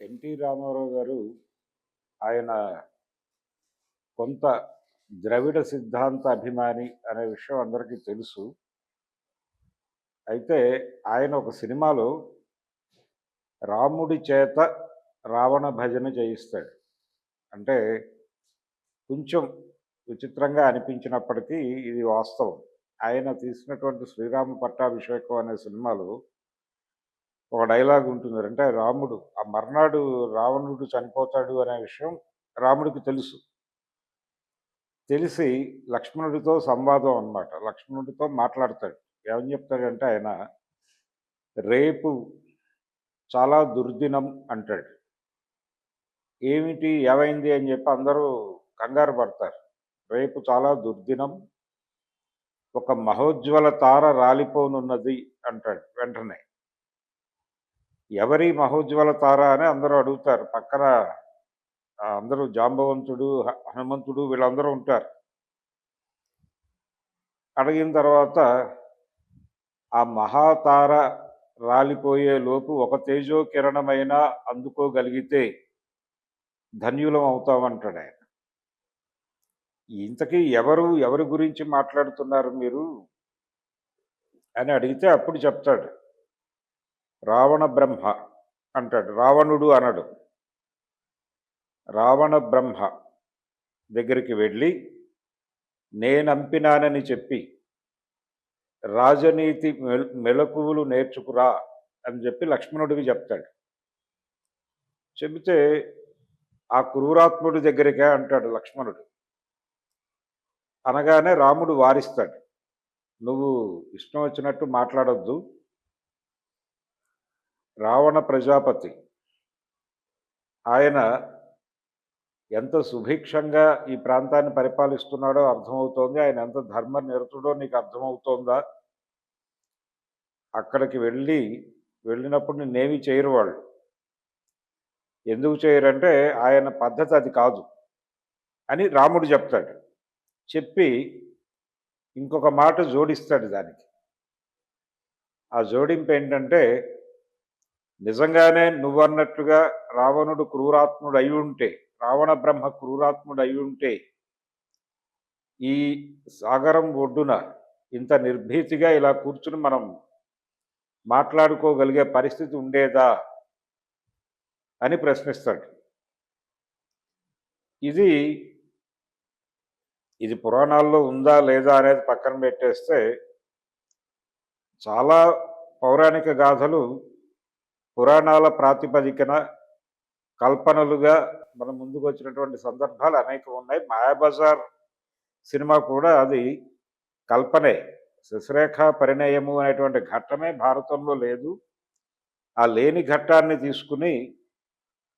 NT Ramarao గారు ఆయన కొంత ద్రవిడ సిద్ధాంత అభిమాని అనే విషయం అందరికీ తెలుసు. అయితే ఆయన ఒక సినిమాలో రాముడి చేత రావణ భజన చేయిస్తాడు. అంటే కొంచెం విచిత్రంగా అనిపించినప్పటికీ ఇది వాస్తవం. ఆయన తీసినటువంటి శ్రీరామ పట్టాభిషేకం అనే సినిమాలో ఒక డైలాగ్ ఉంటుంది. అంటే రాముడు ఆ మర్నాడు రావణుడు చనిపోతాడు అనే విషయం రాముడికి తెలుసు. తెలిసి లక్ష్మణుడితో సంవాదం అన్నమాట. లక్ష్మణుడితో మాట్లాడతాడు. ఏమని చెప్తాడంటే ఆయన రేపు చాలా దుర్దినం అంటాడు. ఏమిటి? ఏమైంది? అని చెప్పి అందరూ కంగారు పడతారు. రేపు చాలా దుర్దినం. ఒక మహోజ్వల తార రాలిపోనున్నది అంటాడు వెంటనే. ఎవరి మహోజ్వల తార అని అందరూ అడుగుతారు. పక్కన అందరూ జాంబవంతుడు హ- హనుమంతుడు వీళ్ళందరూ ఉంటారు. అడిగిన తర్వాత ఆ మహాతార రాలిపోయే లోపు ఒక తేజో కిరణమైనా అందుకోగలిగితే ధన్యులం అవుతామంటాడు ఆయన. ఇంతకీ ఎవరు ఎవరి గురించి మాట్లాడుతున్నారు మీరు? అని అడిగితే అప్పుడు చెప్తాడు. రావణ బ్రహ్మ అంటాడు. రావణుడు అనడు. రావణ బ్రహ్మ దగ్గరికి వెళ్ళి నేనంపినానని చెప్పి రాజనీతి మెల- మెలకువలు నేర్చుకురా అని చెప్పి లక్ష్మణుడికి చెప్తాడు. చెబితే ఆ క్రూరాత్ముడి దగ్గరికే అంటాడు లక్ష్మణుడు. అనగానే రాముడు వారిస్తాడు. నువ్వు ఇష్టం వచ్చినట్టు మాట్లాడొద్దు. రావణ ప్రజాపతి. ఆయన ఎంత సుభిక్షంగా ఈ ప్రాంతాన్ని పరిపాలిస్తున్నాడో అర్థమవుతోంది. ఆయన ఎంత ధర్మ నిరతుడో నీకు అర్థమవుతోందా? అక్కడికి వెళ్ళి వెళ్ళినప్పుడు నేనేమి చేయరు వాళ్ళు. ఎందుకు చేయరంటే ఆయన పద్ధతి అది కాదు అని రాముడు చెప్తాడు. చెప్పి ఇంకొక మాట జోడిస్తాడు దానికి. ఆ జోడింపు ఏంటంటే నిజంగానే నువ్వన్నట్టుగా రావణుడు క్రూరాత్ముడు అయి ఉంటే రావణ బ్రహ్మ క్రూరాత్ముడు అయి ఉంటే ఈ సాగరం ఒడ్డున ఇంత నిర్భీతిగా ఇలా కూర్చుని మనం మాట్లాడుకోగలిగే పరిస్థితి ఉండేదా అని ప్రశ్నిస్తాడు. ఇది ఇది పురాణాల్లో ఉందా లేదా అనేది పక్కన పెట్టేస్తే చాలా పౌరాణిక గాథలు పురాణాల ప్రాతిపదికన కల్పనలుగా మన ముందుకు వచ్చినటువంటి సందర్భాలు అనేకం ఉన్నాయి. మాయాబజార్ సినిమా కూడా అది కల్పనే. శశిరేఖ పరిణయము అనేటువంటి ఘట్టమే భారతంలో లేదు. ఆ లేని ఘట్టాన్ని తీసుకుని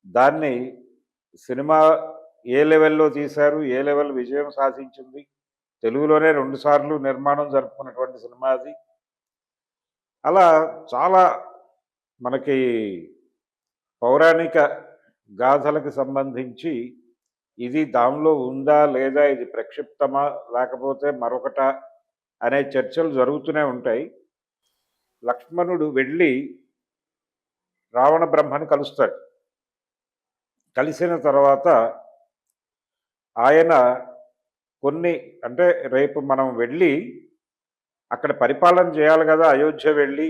దాన్ని సినిమా ఏ లెవెల్లో తీశారు ఏ లెవెల్ విజయం సాధించింది తెలుగులోనే రెండుసార్లు నిర్మాణం జరుపుకున్నటువంటి సినిమా అది. అలా చాలా మనకి పౌరాణిక గాథలకు సంబంధించి ఇది దానిలో ఉందా లేదా ఇది ప్రక్షిప్తమా లేకపోతే మరొకట అనే చర్చలు జరుగుతూనే ఉంటాయి. లక్ష్మణుడు వెళ్ళి రావణ బ్రహ్మని కలుస్తాడు. కలిసిన తర్వాత ఆయన కొన్ని అంటే రేపు మనం వెళ్ళి అక్కడ పరిపాలన చేయాలి కదా అయోధ్య వెళ్ళి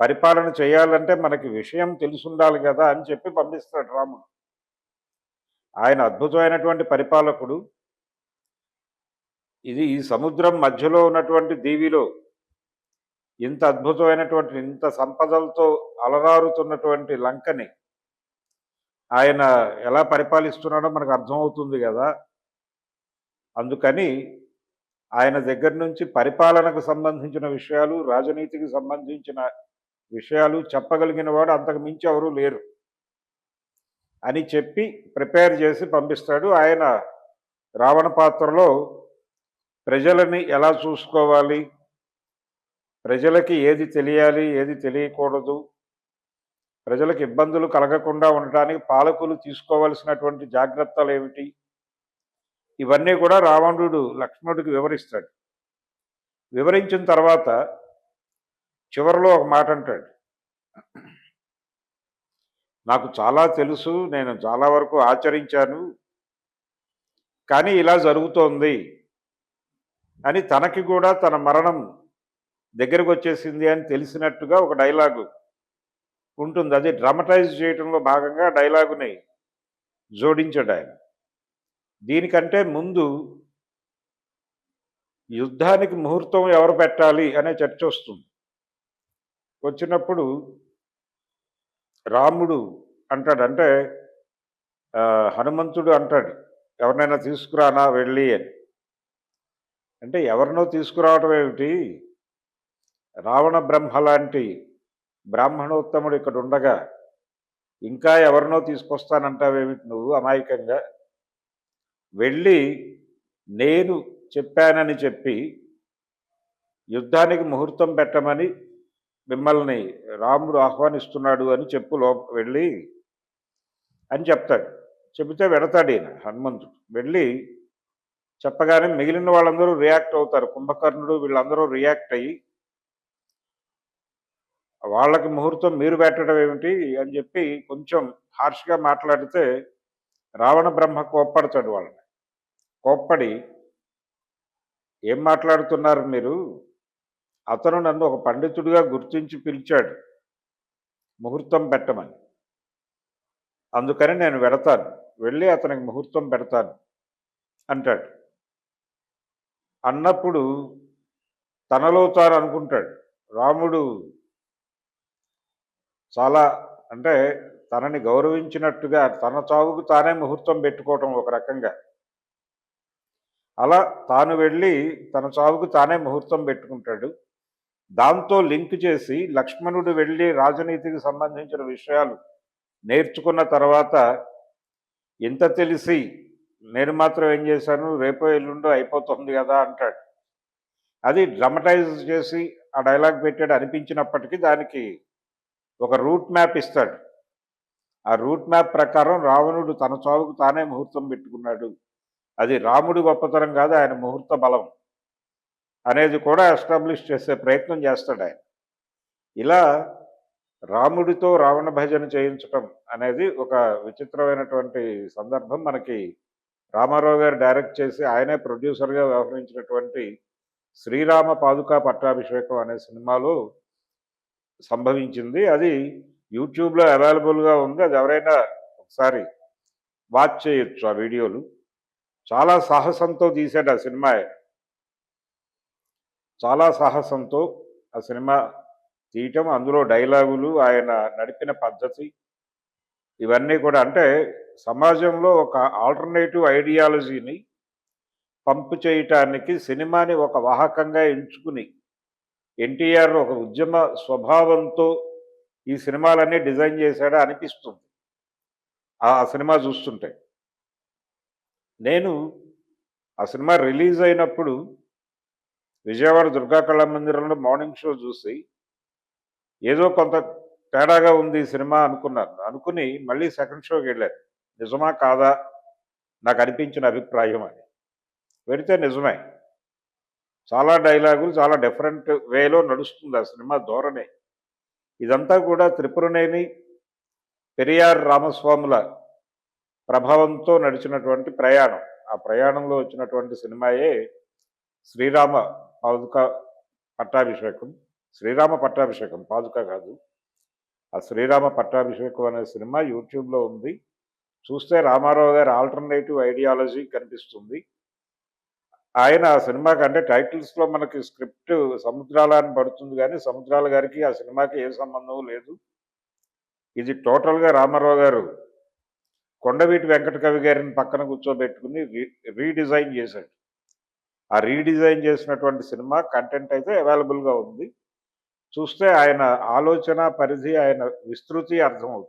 పరిపాలన చేయాలంటే మనకి విషయం తెలుసుండాలి కదా అని చెప్పి పంపిస్తాడు రాముడు. ఆయన అద్భుతమైనటువంటి పరిపాలకుడు. ఇది ఈ సముద్రం మధ్యలో ఉన్నటువంటి దీవిలో ఇంత అద్భుతమైనటువంటి ఇంత సంపదలతో అలరారుతున్నటువంటి లంకని ఆయన ఎలా పరిపాలిస్తున్నాడో మనకు అర్థమవుతుంది కదా. అందుకని ఆయన దగ్గర నుంచి పరిపాలనకు సంబంధించిన విషయాలు రాజనీతికి సంబంధించిన విషయాలు చెప్పగలిగిన వాడు అంతకు మించి ఎవరూ లేరు. అని చెప్పి ప్రిపేర్ చేసి పంపిస్తాడు. ఆయన రావణ పాత్రలో ప్రజలని ఎలా చూసుకోవాలి? ప్రజలకి ఏది తెలియాలి? ఏది తెలియకూడదు? ప్రజలకు ఇబ్బందులు కలగకుండా ఉండటానికి పాలకులు తీసుకోవలసినటువంటి జాగ్రత్తలు ఏమిటి? ఇవన్నీ కూడా రావణుడు లక్ష్మణుడికి వివరిస్తాడు. వివరించిన తర్వాత చివరిలో ఒక మాట అంటాడు. నాకు చాలా తెలుసు నేను చాలా వరకు ఆచరించాను కానీ ఇలా జరుగుతోంది అని తనకి కూడా తన మరణం దగ్గరకు వచ్చేసింది అని తెలిసినట్టుగా ఒక డైలాగు ఉంటుంది. అది డ్రామటైజ్ చేయడంలో భాగంగా డైలాగుని జోడించాడు ఆయన. దీనికంటే ముందు యుద్ధానికి ముహూర్తం ఎవరు పెట్టాలి అనే చర్చ వస్తుంది. వచ్చినప్పుడు రాముడు అంటాడు అంటే హనుమంతుడు అంటాడు ఎవరినైనా తీసుకురానా వెళ్ళి అని. అంటే ఎవరినో తీసుకురావటం ఏమిటి? రావణ బ్రహ్మ లాంటి బ్రాహ్మణోత్తముడు ఇక్కడ ఉండగా ఇంకా ఎవరినో తీసుకొస్తానంటావేమిటి నువ్వు అమాయకంగా? వెళ్ళి నేను చెప్పానని చెప్పి యుద్ధానికి ముహూర్తం పెట్టమని మిమ్మల్ని రాముడు ఆహ్వానిస్తున్నాడు అని చెప్పు లో వెళ్ళి అని చెప్తాడు. చెబితే వెడతాడు ఈయన హనుమంతుడు. వెళ్ళి చెప్పగానే మిగిలిన వాళ్ళందరూ రియాక్ట్ అవుతారు. కుంభకర్ణుడు వీళ్ళందరూ రియాక్ట్ అయ్యి వాళ్ళకి ముహూర్తం మీరు పెట్టడం ఏమిటి అని చెప్పి కొంచెం హార్ష్గా మాట్లాడితే రావణ బ్రహ్మ కోప్పడతాడు వాళ్ళని. కోప్పడి ఏం మాట్లాడుతున్నారు మీరు? అతను నన్ను ఒక పండితుడిగా గుర్తించి పిలిచాడు. ముహూర్తం పెట్టమని. అందుకని నేను వెడతాను వెళ్ళి అతనికి ముహూర్తం పెడతాను అంటాడు. అన్నప్పుడు తనలో తాను అనుకుంటాడు రాముడు చాలా అంటే తనని గౌరవించినట్టుగా తన చావుకు తానే ముహూర్తం పెట్టుకోవటం ఒక రకంగా. అలా తాను వెళ్ళి తన చావుకు తానే ముహూర్తం పెట్టుకుంటాడు. దాంతో లింక్ చేసి లక్ష్మణుడు వెళ్ళి రాజనీతికి సంబంధించిన విషయాలు నేర్చుకున్న తర్వాత ఇంత తెలిసి నేను మాత్రం ఏం చేశాను? రేపో ఎల్లుండో అయిపోతుంది కదా అంటాడు. అది డ్రమటైజ్ చేసి ఆ డైలాగ్ పెట్టాడు అనిపించినప్పటికీ దానికి ఒక రూట్ మ్యాప్ ఇస్తాడు. ఆ రూట్ మ్యాప్ ప్రకారం రావణుడు తన చావుకు తానే ముహూర్తం పెట్టుకున్నాడు. అది రాముడి గొప్పతనం కాదు ఆయన ముహూర్త బలం. అనేది కూడా ఎస్టాబ్లిష్ చేసే ప్రయత్నం చేస్తాడు ఆయన. ఇలా రాముడితో రావణ భజన చేయించటం అనేది ఒక విచిత్రమైనటువంటి సందర్భం మనకి రామారావు గారు డైరెక్ట్ చేసి ఆయనే ప్రొడ్యూసర్గా వ్యవహరించినటువంటి శ్రీరామ పాదుకా పట్టాభిషేకం అనే సినిమాలో సంభవించింది. అది యూట్యూబ్లో అవైలబుల్గా ఉంది. అది ఎవరైనా ఒకసారి వాచ్ చేయొచ్చు ఆ వీడియోలు. చాలా సాహసంతో తీసాడు ఆ సినిమా ఆయన. చాలా సాహసంతో ఆ సినిమా తీయటం అందులో డైలాగులు ఆయన నడిపిన పద్ధతి ఇవన్నీ కూడా అంటే సమాజంలో ఒక ఆల్టర్నేటివ్ ఐడియాలజీని పంపు చేయటానికి సినిమాని ఒక వాహకంగా ఎంచుకుని ఎన్టీఆర్ ఒక ఉద్యమ స్వభావంతో ఈ సినిమాలన్నీ డిజైన్ చేశాడా అనిపిస్తుంది. ఆ సినిమా చూస్తుంటే. నేను ఆ సినిమా రిలీజ్ అయినప్పుడు విజయవాడ దుర్గా కళా మందిరంలో మార్నింగ్ షో చూసి ఏదో కొంత తేడాగా ఉంది సినిమా అనుకున్నాను. అనుకుని మళ్ళీ సెకండ్ షోకి వెళ్ళాను. నిజమా కాదా? నాకు అనిపించిన అభిప్రాయం అని పెడితే నిజమే. చాలా డైలాగులు చాలా డిఫరెంట్ వేలో నడుస్తుంది ఆ సినిమా ధోరణి. ఇదంతా కూడా త్రిపురనేని పెరియార్ రామస్వాముల ప్రభావంతో నడిచినటువంటి ప్రయాణం. ఆ ప్రయాణంలో వచ్చినటువంటి సినిమాయే శ్రీరామ పాదుక పట్టాభిషేకం శ్రీరామ పట్టాభిషేకం. పాదుక కాదు. ఆ శ్రీరామ పట్టాభిషేకం అనే సినిమా యూట్యూబ్లో ఉంది. చూస్తే రామారావు గారి ఆల్టర్నేటివ్ ఐడియాలజీ కనిపిస్తుంది. ఆయన ఆ సినిమా కంటే టైటిల్స్లో మనకి స్క్రిప్ట్ సముద్రాల అని పడుతుంది కానీ సముద్రాల గారికి ఆ సినిమాకి ఏ సంబంధం లేదు. ఇది టోటల్గా రామారావు గారు కొండవీటి వెంకట కవి గారిని పక్కన కూర్చోబెట్టుకుని రీ రీడిజైన్ చేశాడు. ఆ రీడిజైన్ చేసినటువంటి సినిమా కంటెంట్ అయితే అవైలబుల్గా ఉంది. చూస్తే ఆయన ఆలోచన పరిధి ఆయన విస్తృతి అర్థమవుతుంది.